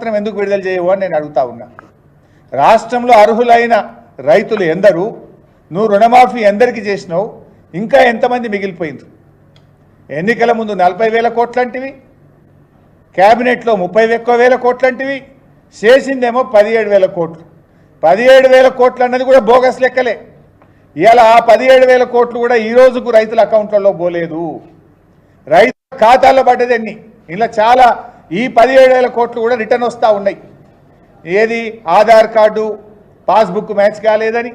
మాత్రం ఎందుకు విడుదల చేయవు అని నేను అడుగుతా ఉన్నా. రాష్ట్రంలో అర్హులైన రైతులు ఎందరు? నువ్వు రుణమాఫీ ఎందరికి చేసినావు? ఇంకా ఎంతమంది మిగిలిపోయింది ఎన్నికల ముందు నలభై వేల కోట్లంటివి క్యాబినెట్లో ముప్పై ఎక్కువ వేల కోట్లంటివి చేసిందేమో పదిహేడు వేల కోట్లు. పదిహేడు వేల కోట్లు అన్నది కూడా బోగస్ లెక్కలే. ఇవాళ ఆ పదిహేడు వేల కోట్లు కూడా ఈ రోజుకు రైతుల అకౌంట్లలో పోలేదు. రైతు ఖాతాల్లో పడ్డదన్ని ఇలా చాలా ఈ పదిహేడు వేల కోట్లు కూడా రిటర్న్ వస్తూ ఉన్నాయి. ఏది? ఆధార్ కార్డు పాస్బుక్ మ్యాచ్ కాలేదని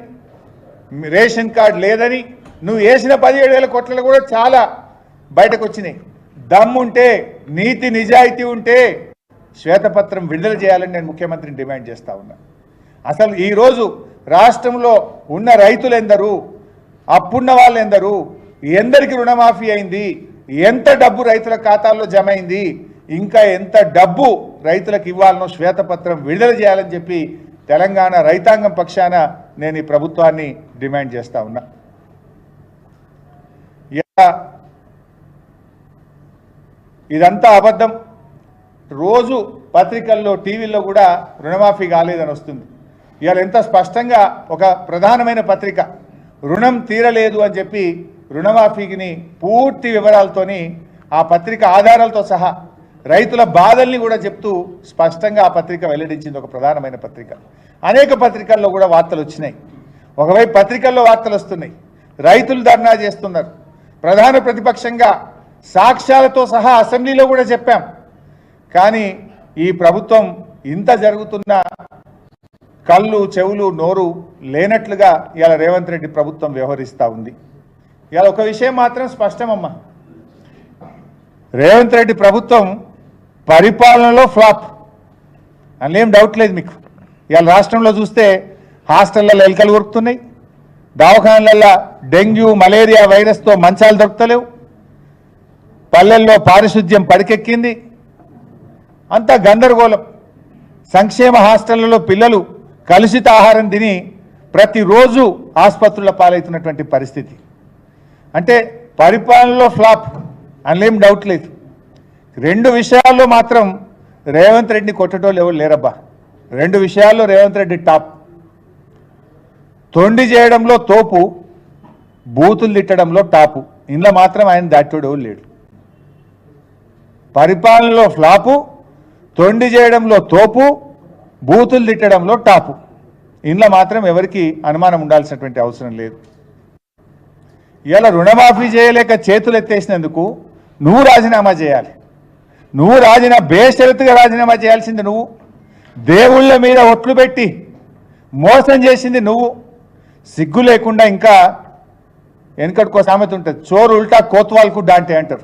రేషన్ కార్డు లేదని నువ్వు వేసిన పదిహేడు వేల కోట్లలో కూడా చాలా బయటకు వచ్చినాయి దమ్ముంటే నీతి నిజాయితీ ఉంటే శ్వేతపత్రం విడుదల చేయాలని నేను ముఖ్యమంత్రిని డిమాండ్ చేస్తూ ఉన్నా. అసలు ఈరోజు రాష్ట్రంలో ఉన్న రైతులు ఎందరు అప్పున్న వాళ్ళు ఎందరు ఎందరికి రుణమాఫీ అయింది ఎంత డబ్బు రైతుల ఖాతాల్లో జమ అయింది ఇంకా ఎంత డబ్బు రైతులకు ఇవ్వాలనో శ్వేతపత్రం విడుదల చేయాలని చెప్పి తెలంగాణ రైతాంగం పక్షాన నేను ఈ ప్రభుత్వాన్ని డిమాండ్ చేస్తా ఉన్నా. ఇలా ఇదంతా అబద్ధం. రోజు పత్రికల్లో టీవీల్లో కూడా రుణమాఫీ కాలేదని వస్తుంది. ఇవాళ ఎంత స్పష్టంగా ఒక ప్రధానమైన పత్రిక రుణం తీరలేదు అని చెప్పి రుణమాఫీని పూర్తి వివరాలతోని ఆ పత్రిక ఆధారాలతో సహా రైతుల బాధల్ని కూడా చెప్తూ స్పష్టంగా ఆ పత్రిక వెల్లడించింది ఒక ప్రధానమైన పత్రిక. అనేక పత్రికల్లో కూడా వార్తలు వచ్చినాయి. ఒకవైపు పత్రికల్లో వార్తలు వస్తున్నాయి. రైతులు ధర్నా చేస్తున్నారు. ప్రధాన ప్రతిపక్షంగా సాక్ష్యాలతో సహా అసెంబ్లీలో కూడా చెప్పాం. కానీ ఈ ప్రభుత్వం ఇంత జరుగుతున్న కళ్ళు చెవులు నోరు లేనట్లుగా ఇలా రేవంత్ రెడ్డి ప్రభుత్వం వ్యవహరిస్తూ ఉంది. ఇలా ఒక విషయం మాత్రం స్పష్టమమ్మా. రేవంత్ రెడ్డి ప్రభుత్వం పరిపాలనలో ఫ్లాప్. అందులో ఏం డౌట్ లేదు మీకు. ఇవాళ రాష్ట్రంలో చూస్తే హాస్టళ్ళలో ఎలకలు కొరుకుతున్నాయి. దవాఖానలలో డెంగ్యూ మలేరియా వైరస్తో మంచాలు దొరుకుతలేవు. పల్లెల్లో పారిశుద్ధ్యం పడికెక్కింది. అంతా గందరగోళం. సంక్షేమ హాస్టళ్ళలో పిల్లలు కలుషిత ఆహారం తిని ప్రతిరోజు ఆసుపత్రుల పాలవుతున్నటువంటి పరిస్థితి. అంటే పరిపాలనలో ఫ్లాప్. అందులో డౌట్ లేదు. రెండు విషయాల్లో మాత్రం రేవంత్ రెడ్డిని కొట్టేటోళ్ళు ఎవరు లేరబ్బా. రెండు విషయాల్లో రేవంత్ రెడ్డి టాప్. తొండి చేయడంలో తోపు బూతులు తిట్టడంలో టాపు. ఇందులో మాత్రం ఆయన దాటోడు ఎవరు లేడు. పరిపాలనలో ఫ్లాపు తొండి చేయడంలో తోపు బూతులు తిట్టడంలో టాపు. ఇందులో మాత్రం ఎవరికి అనుమానం ఉండాల్సినటువంటి అవసరం లేదు. ఇలా రుణమాఫీ చేయలేక చేతులు ఎత్తేసినందుకు నువ్వు రాజీనామా చేయాలి. నువ్వు రాజీనా బేషరతుగా రాజీనామా చేయాల్సింది నువ్వు. దేవుళ్ళ మీద ఒట్లు పెట్టి మోసం చేసింది నువ్వు. సిగ్గు లేకుండా ఇంకా వెనకటికో సామెత ఉంటుంది. చోరు ఉల్టా కోత్వాల్కు డాంటే అంటారు.